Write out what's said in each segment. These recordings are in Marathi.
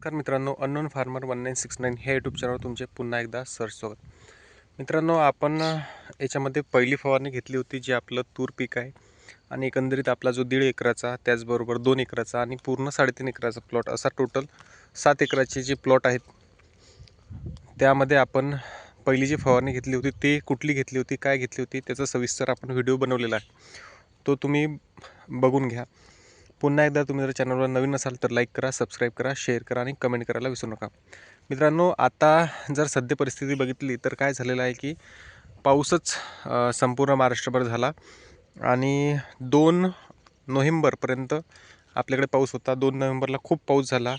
नमस्कार मित्रांनो unknown farmer one nine six nine ह्या यूट्यूब चॅनलवर तुमचे पुन्हा एकदा सर स्वागत. मित्रांनो आपण याच्यामध्ये पहिली फवारणी घेतली होती जी आपलं तूर पीक आहे आणि एकंदरीत आपला जो दीड एकराचा त्याचबरोबर दोन एकराचा आणि पूर्ण साडेतीन एकराचा प्लॉट असा टोटल सात एकराचे जे प्लॉट आहेत त्यामध्ये आपण पहिली जी फवारणी घेतली होती ती कुठली घेतली होती काय घेतली होती त्याचा सविस्तर आपण व्हिडिओ बनवलेला आहे. तो तुम्ही बघून घ्या. पुन्हा एकदा तुम्ही जर चॅनलवर नवीन असाल तर लाईक करा सबस्क्राईब करा शेअर करा आणि कमेंट करायला विसरू नका. मित्रांनो आता जर सद्य परिस्थिती बघितली तर काय झालेलं आहे की पाऊसच संपूर्ण महाराष्ट्रभर झाला आणि दोन नोव्हेंबरपर्यंत आपल्याकडे पाऊस होता. दोन नोव्हेंबरला खूप पाऊस झाला.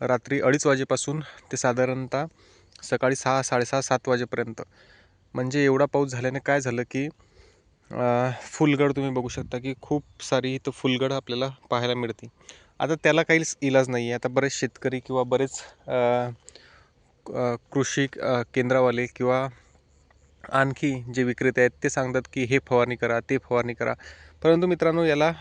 रात्री अडीच वाजेपासून ते साधारणतः सकाळी सहा साडेसहा सात वाजेपर्यंत. म्हणजे एवढा पाऊस झाल्याने काय झालं की फुलगड तुम्ही बघू शकता की खूप सारी इथं फुलगड आपल्याला पाहायला मिळते. आता त्याला काहीच इलाज नाही आहे आता बरेच शेतकरी किंवा बरेच कृषी केंद्रावाले किंवा आणखी जे विक्रेते आहेत ते सांगतात की हे फवारणी करा ते फवारणी करा. परंतु मित्रांनो याला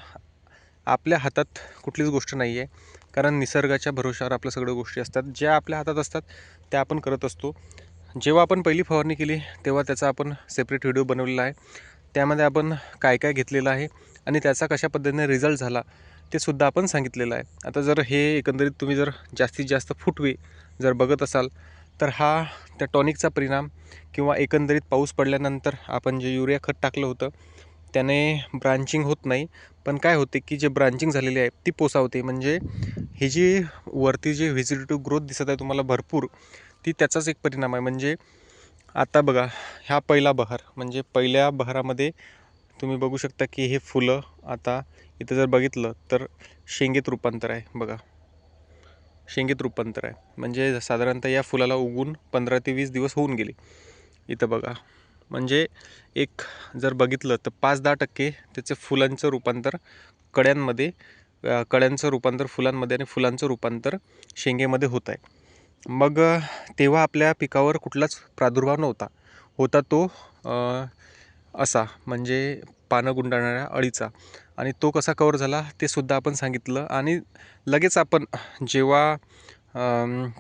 आपल्या हातात कुठलीच गोष्ट नाही आहे कारण निसर्गाच्या भरोशावर आपल्या सगळ्या गोष्टी असतात. ज्या आपल्या हातात असतात त्या आपण करत असतो. जेव्हा आपण पहिली फवारणी केली तेव्हा त्याचा आपण सेपरेट व्हिडिओ बनवलेला आहे. त्यामध्ये आपण काय काय घेतलेलं आहे आणि त्याचा कशा पद्धतीने रिझल्ट झाला ते सुद्धा आपण सांगितलेलं आहे. आता जर हे एकंदरीत तुम्ही जर जास्तीत जास्त फुटवे जर बघत असाल तर हा त्या टॉनिकचा परिणाम किंवा एकंदरीत पाऊस पडल्यानंतर आपण जे युरिया खत टाकलं होतं त्याने ब्रांचिंग होत नाही. पण काय होते की जे ब्रांचिंग झालेली आहे ती पोसावते. म्हणजे ही जी वरती जी व्हिजिटेटिव्ह ग्रोथ दिसत आहे तुम्हाला भरपूर ती त्याचाच एक परिणाम आहे. म्हणजे आता बघा ह्या पहिला बहार म्हणजे पहिल्या बहारामध्ये तुम्ही बघू शकता की हे फुलं आता इथं जर बघितलं तर शेंगेत रूपांतर आहे बघा. शेंगेत रूपांतर आहे. म्हणजे साधारणतः या फुलाला उगून पंधरा ते वीस दिवस होऊन गेले. इथं बघा. म्हणजे एक जर बघितलं तर पाच दहा टक्के त्याचे फुलांचं रूपांतर कड्यांमध्ये कड्यांचं रूपांतर फुलांमध्ये आणि फुलांचं रूपांतर शेंगेमध्ये होत आहे. मग तेव्हा आपल्या पिकावर कुठलाच प्रादुर्भाव नव्हता. होता तो असा म्हणजे पानं गुंडाळणाऱ्या अळीचा. आणि तो कसा कवर झाला ते सुद्धा आपण सांगितलं. आणि लगेच आपण जेव्हा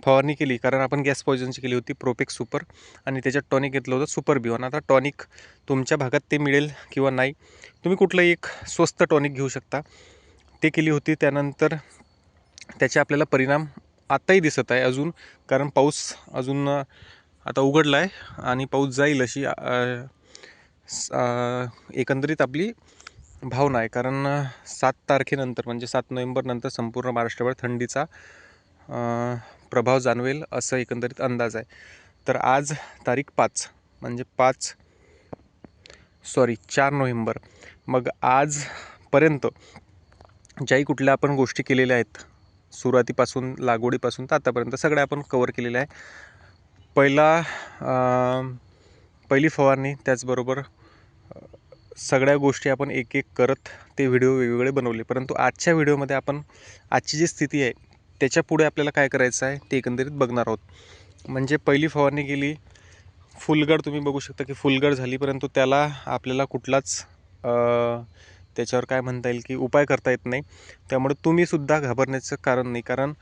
फवारणी केली कारण आपण गॅस पॉयझनची केली होती प्रोपेक सुपर आणि त्याच्यात टॉनिक घेतलं होतं सुपर बिओन आता टॉनिक तुमच्या भागात ते मिळेल किंवा नाही तुम्ही कुठलंही एक स्वस्त टॉनिक घेऊ शकता. ते केली होती त्यानंतर त्याचे आपल्याला परिणाम आत्ताही दिसत आहे अजून कारण पाऊस अजून आता उघडला आहे आणि पाऊस जाईल अशी एकंदरीत आपली भावना आहे. कारण सात तारखेनंतर म्हणजे सात नोव्हेंबरनंतर संपूर्ण महाराष्ट्रभर थंडीचा प्रभाव जाणवेल असं एकंदरीत अंदाज आहे. तर आज तारीख पाच म्हणजे पाच सॉरी चार नोव्हेंबर. मग आजपर्यंत ज्याही कुठल्या आपण गोष्टी केलेल्या आहेत सुरुवातीपासून लागवडीपासून तर आतापर्यंत सगळ्या आपण कवर केलेल्या आहे. पहिला पहिली फवारणी त्याचबरोबर सगळ्या गोष्टी आपण एक एक करत ते व्हिडिओ वेगवेगळे बनवले. परंतु आजच्या व्हिडिओमध्ये आपण आजची जी स्थिती आहे त्याच्या पुढे आपल्याला काय करायचं आहे ते एकंदरीत बघणार आहोत. म्हणजे पहिली फवारणी केली फुलगड तुम्ही बघू शकता की फुलगड झाली परंतु त्याला आपल्याला कुठलाच त्याच्यावर काय म्हणता येईल की उपाय करता येत नाही. त्यामुळे तुम्हीसुद्धा घाबरण्याचं कारण नाही. कारण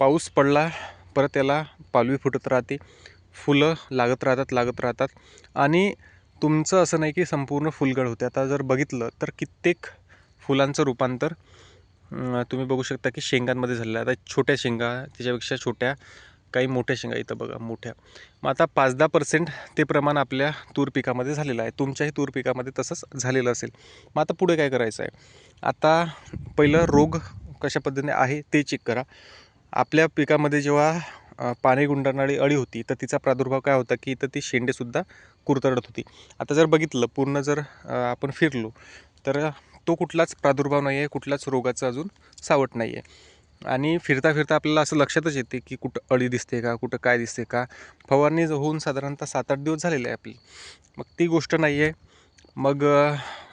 पाऊस पडला परत त्याला पालवी फुटत राहते. फुलं लागत राहतात लागत राहतात. आणि तुमचं असं नाही की संपूर्ण फुलगड होते. आता जर बघितलं तर कित्येक फुलांचं रूपांतर तुम्ही बघू शकता की शेंगांमध्ये झालेलं आहे. आता छोट्या शेंगा त्याच्यापेक्षा छोट्या काही मोठ्या शेंगा इथं बघा मोठ्या. मग आता पाच दहा पर्सेंट ते प्रमाण आपल्या तूर पिकामध्ये झालेलं आहे. तुमच्याही तूर पिकामध्ये तसंच झालेलं असेल. मग आता पुढे काय करायचं आहे? आता पहिलं रोग कशा पद्धतीने आहे ते चेक करा. आपल्या पिकामध्ये जेव्हा पाणी गुंडाळणारी अळी होती तर तिचा प्रादुर्भाव काय होता की इथं ती शेंडेसुद्धा कुरतडत होती. आता जर बघितलं पूर्ण जर आपण फिरलो तर तो कुठलाच प्रादुर्भाव नाही आहे कुठलाच रोगाचं अजून सावट नाही आहे आणि फिरता फिरता आपल्याला असं लक्षातच येते की कुठं अळी दिसते का कुठं काय दिसते का? फवारणी होऊन साधारणतः सात आठ दिवस झालेले आहे आपली. मग ती गोष्ट नाही आहे. मग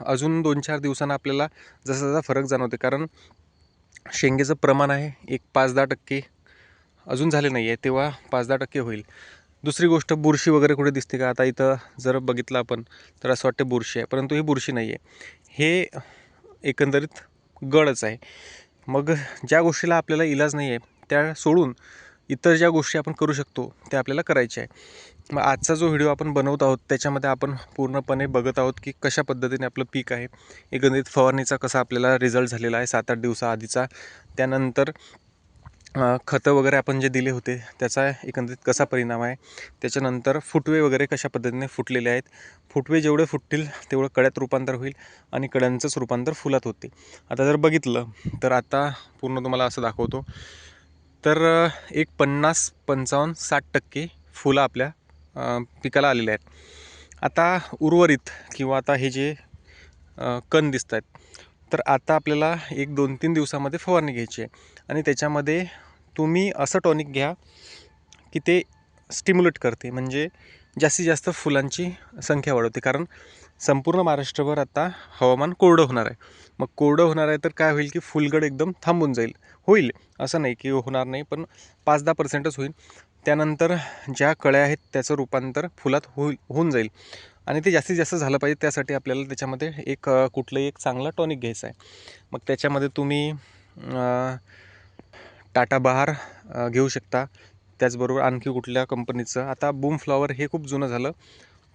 अजून दोन चार दिवसांना आपल्याला जसा जसा फरक जाणवते. कारण शेंगेचं प्रमाण आहे एक पाच दहा टक्के. अजून झाले नाही आहे तेव्हा पाच दहा टक्के होईल. दुसरी गोष्ट बुरशी वगैरे कुठे दिसते का? आता इथं जर बघितलं आपण तर असं वाटतं बुरशी आहे. परंतु ही बुरशी नाही आहे. हे एकंदरीत गडच आहे. मग ज्या गोष्टीला आपल्याला इलाज नाही आहे त्या सोडून इतर ज्या गोष्टी आपण करू शकतो त्या आपल्याला करायच्या आहे. मग आजचा जो व्हिडिओ आपण बनवत आहोत त्याच्यामध्ये आपण पूर्णपणे बघत आहोत की कशा पद्धतीने आपलं पीक आहे. एकंदरीत फवारणीचा कसा आपल्याला रिझल्ट झालेला आहे सात आठ दिवसाआधीचा. त्यानंतर खतं वगैरे आपण जे दिले होते त्याचा एकंदरीत कसा परिणाम आहे? त्याच्यानंतर फुटवे वगैरे कशा पद्धतीने फुटलेले आहेत? फुटवे जेवढे फुटतील तेवढं कड्यात रूपांतर होईल आणि कड्यांचंच रूपांतर फुलात होते. आता जर बघितलं तर आता पूर्ण तुम्हाला असं दाखवतो. तर एक पन्नास पंचावन्न साठ टक्के फुलं आपल्या पिकाला आलेले आहेत. आता उर्वरित किंवा आता हे जे कण दिसत आहेत तर आता आपल्याला एक दोन तीन दिवसामध्ये फवारणी घ्यायची आहे. आणि त्याच्यामध्ये तुम्ही असं टॉनिक घ्या की ते स्टिम्युलेट करते. म्हणजे जास्तीत जास्त फुलांची संख्या वाढवते. कारण संपूर्ण महाराष्ट्रभर आता हवामान कोरडं होणार आहे. मग कोरडं होणार आहे तर काय होईल की फुलगड एकदम थांबून जाईल. होईल असं नाही की होणार नाही पण पाच दहा पर्सेंटच होईल. त्यानंतर ज्या कळ्या आहेत त्याचं रूपांतर फुलात होईल होऊन जाईल. आणि ते जास्तीत जास्त झालं पाहिजे त्यासाठी आपल्याला त्याच्यामध्ये एक कुठलंही एक चांगलं टॉनिक घ्यायचं आहे. मग त्याच्यामध्ये तुम्ही टाटा बहार घेऊ शकता. त्याचबरोबर आणखी कुठल्या कंपनीचं? आता बूम फ्लॉवर हे खूप जुनं झालं.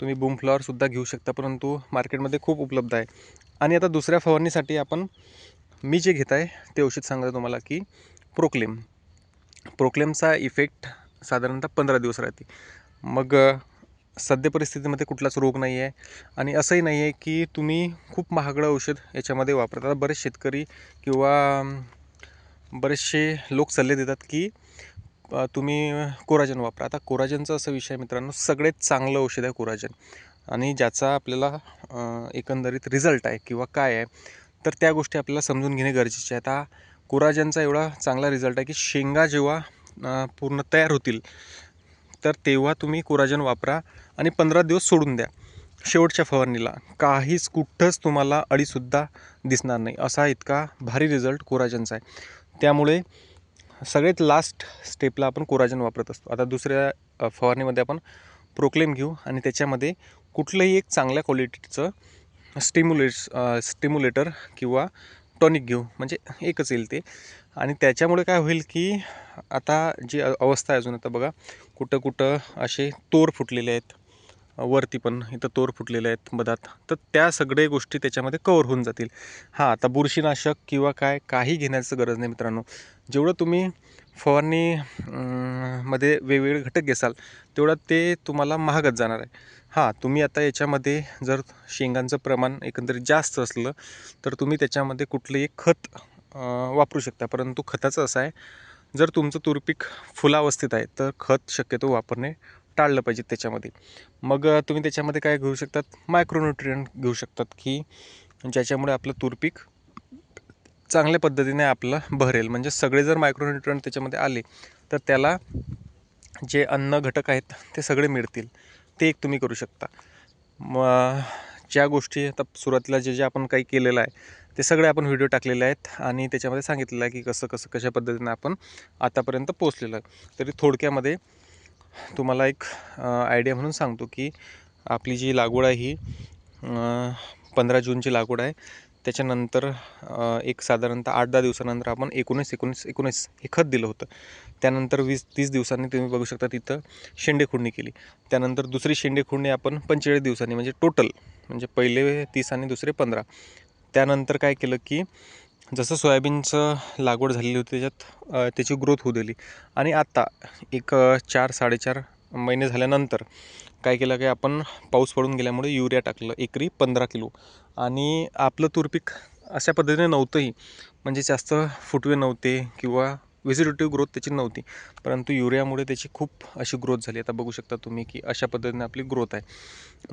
तुम्ही बूम फ्लॉवरसुद्धा घेऊ शकता परंतु मार्केटमध्ये खूप उपलब्ध आहे. आणि आता दुसऱ्या फवारणीसाठी आपण मी जे घेत आहे ते औषध सांगतो तुम्हाला की प्रोक्लेम. प्रोक्लेमचा इफेक्ट साधारणतः पंधरा दिवस राहते. मग सद्य परिस्थितीमध्ये कुठलाच रोग नाही आहे आणि असंही नाही आहे की तुम्ही खूप महागडं औषध याच्यामध्ये वापरता. बरेच शेतकरी किंवा बरेचसे लोक सल्ले देतात की तुम्ही कोराजन वापरा. आता कोराजनचा असा विषय आहे मित्रांनो सगळ्यात चांगलं औषध आहे कोराजन. आणि ज्याचा आपल्याला एकंदरीत रिझल्ट आहे किंवा काय आहे तर त्या गोष्टी आपल्याला समजून घेणे गरजेचे आहे. आता कोराजनचा एवढा चांगला रिझल्ट आहे की शेंगा जेव्हा पूर्ण तयार होतील तर तेव्हा तुम्ही कोराजन वापरा आणि पंधरा दिवस सोडून द्या. शेवटच्या फवारणीला. काहीच कुठंच तुम्हाला अडीसुद्धा दिसणार नाही. असा इतका भारी रिझल्ट कोराजनचा आहे. त्यामुळे सगळ्यात लास्ट स्टेपला आपण कोराजन वापरत असतो. आता दुसऱ्या फवारणीमध्ये आपण प्रोक्लेम घेऊ आणि त्याच्यामध्ये कुठलंही एक चांगल्या क्वालिटीचं स्टिम्युलेट्स स्टिम्युलेटर किंवा टॉनिक घेऊ. म्हणजे एकच येईल ते. आणि त्याच्यामुळे काय होईल की आता जी अवस्था आहे अजून आता बघा कुठं कुठं असे तोर फुटलेले आहेत. वरती पण इथं तोर फुटलेले आहेत मधात तर त्या सगळ्या गोष्टी त्याच्यामध्ये कवर होऊन जातील. हां आता बुरशीनाशक किंवा काय काही घेण्याचं गरज नाही मित्रांनो. जेवढं तुम्ही फवारणी मध्ये वेगवेगळे घटक घेसाल तेवढं ते तुम्हाला महागत जाणार आहे. हां तुम्ही आता याच्यामध्ये जर शेंगांचं प्रमाण एकंदरीत जास्त असलं तर तुम्ही त्याच्यामध्ये कुठलंही खत वापरू शकता. परंतु खताचं असं आहे जर तुमचं तुरपीक फुलावस्थेत आहे तर खत शक्यतो वापरणे टाळलं पाहिजे त्याच्यामध्ये. मग तुम्ही त्याच्यामध्ये काय घेऊ शकतात? मायक्रोन्युट्रियंट घेऊ शकतात की ज्याच्यामुळे आपलं तूरपीक चांगल्या पद्धतीने आपलं भरेल. म्हणजे सगळे जर मायक्रोन्युट्रियंट त्याच्यामध्ये आले तर त्याला जे अन्न घटक आहेत ते सगळे मिळतील. ते एक तुम्ही करू शकता. मग ज्या गोष्टी आता सुरुवातीला जे जे आपण काही केलेलं आहे ते सगळे आपण व्हिडिओ टाकलेले आहेत आणि त्याच्यामध्ये सांगितलेलं आहे की कसं कसं कशा पद्धतीने आपण आतापर्यंत पोचलेलं आहे. तरी थोडक्यामध्ये तुम्हाला एक आयडिया म्हणून सांगतो की आपली जी लागवड आहे ही पंधरा जूनची लागवड आहे. त्याच्यानंतर एक साधारणतः आठ दहा दिवसानंतर आपण एकोणीस एकोणीस एकोणीस हे खत दिलं होतं. त्यानंतर वीस तीस दिवसांनी तुम्ही बघू शकता तिथं शेंडेखुडणी केली. त्यानंतर दुसरी शेंडेखुडणी आपण पंचेचाळीस दिवसांनी म्हणजे टोटल म्हणजे पहिले तीस आणि दुसरे पंधरा. त्यानंतर काय केलं की जसं सोयाबीनचं लागवड झालेली होती त्याच्यात त्याची ग्रोथ होऊ दिली. आणि आत्ता एक चार साडेचार महिने झाल्यानंतर काय केलं की आपण पाऊस पडून गेल्यामुळे युरिया टाकलं एकरी पंधरा किलो. आणि आपलं तूरपीक अशा पद्धतीने नव्हतंही म्हणजे जास्त फुटवे नव्हते किंवा व्हेजिटेटिव्ह ग्रोथ त्याची नव्हती. परंतु युरियामुळे त्याची खूप अशी ग्रोथ झाली. आता बघू शकता तुम्ही की अशा पद्धतीने आपली ग्रोथ आहे.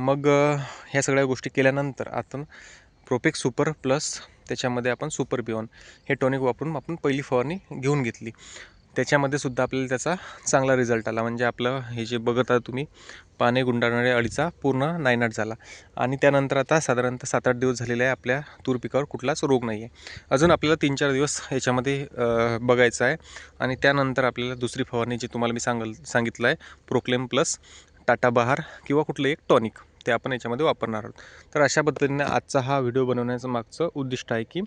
मग ह्या सगळ्या गोष्टी केल्यानंतर आपण प्रोपेक सुपर प्लस त्याच्यामध्ये आपण सुपर बियॉन हे टॉनिक वापरून आपण पहिली फवारणी घेऊन घेतली. त्याच्यामध्ये सुद्धा आपल्याला त्याचा चांगला रिझल्ट आला. म्हणजे आपलं हे जे बघत आहात तुम्ही पाने गुंडाळणाऱ्या अळीचा पूर्ण नायनाट झाला. आणि त्यानंतर आता साधारणतः सात आठ दिवस झालेले आहे आपल्या तूर पिकावर कुठलाच रोग नाही आहे अजून आपल्याला तीन चार दिवस याच्यामध्ये बघायचं आहे. आणि त्यानंतर आपल्याला दुसरी फवारणी जी तुम्हाला मी सांगल सांगितलं आहे प्रोक्लेम प्लस टाटा बहार किंवा कुठलं एक टॉनिक ते आपण याच्यामध्ये वापरणार आहोत. तर अशा पद्धतीने आजचा हा व्हिडिओ बनवण्याचं मागचं उद्दिष्ट आहे की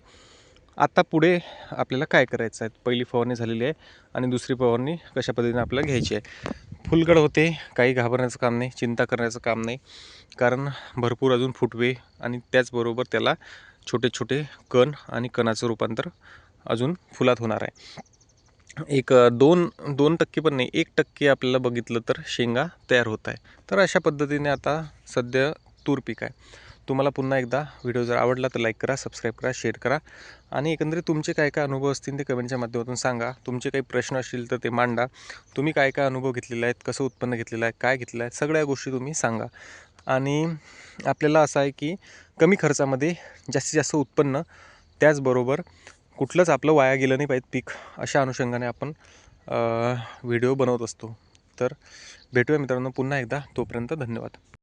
आता पुढे आपल्याला काय करायचं आहे? पहिली फवारणी झालेली आहे आणि दुसरी फवारणी कशा पद्धतीने आपल्याला घ्यायची आहे? फुलगड होते काही घाबरण्याचं काम नाही चिंता करण्याचं काम नाही. कारण भरपूर अजून फुटवे आणि त्याचबरोबर त्याला छोटे छोटे कण आणि कणाचं रूपांतर अजून फुलात होणार आहे. एक दोन दोन टक्के पण नाही एक टक्के आपल्याला बघितलं तर शेंगा तयार होत आहे. तर अशा पद्धतीने आता सध्या तूर पीक आहे. तुम्हाला पुन्हा एकदा व्हिडिओ जर आवडला तर लाईक करा सबस्क्राईब करा शेअर करा आणि एकंदरीत तुमचे काय काय अनुभव असतील ते कमेंटच्या माध्यमातून सांगा. तुमचे काही प्रश्न असतील तर ते मांडा. तुम्ही काय काय अनुभव घेतलेले आहेत कसं उत्पन्न घेतलेलं आहे काय घेतलं आहे सगळ्या गोष्टी तुम्ही सांगा. आणि आपल्याला असं आहे की कमी खर्चामध्ये जास्तीत जास्त उत्पन्न त्याचबरोबर कुठलंच आपलं वाया गेलं नाही पाहिजे पीक अशा अनुषंगाने आपण व्हिडिओ बनवत असतो. तर भेटूया मित्रांनो पुन्हा एकदा. तोपर्यंत धन्यवाद.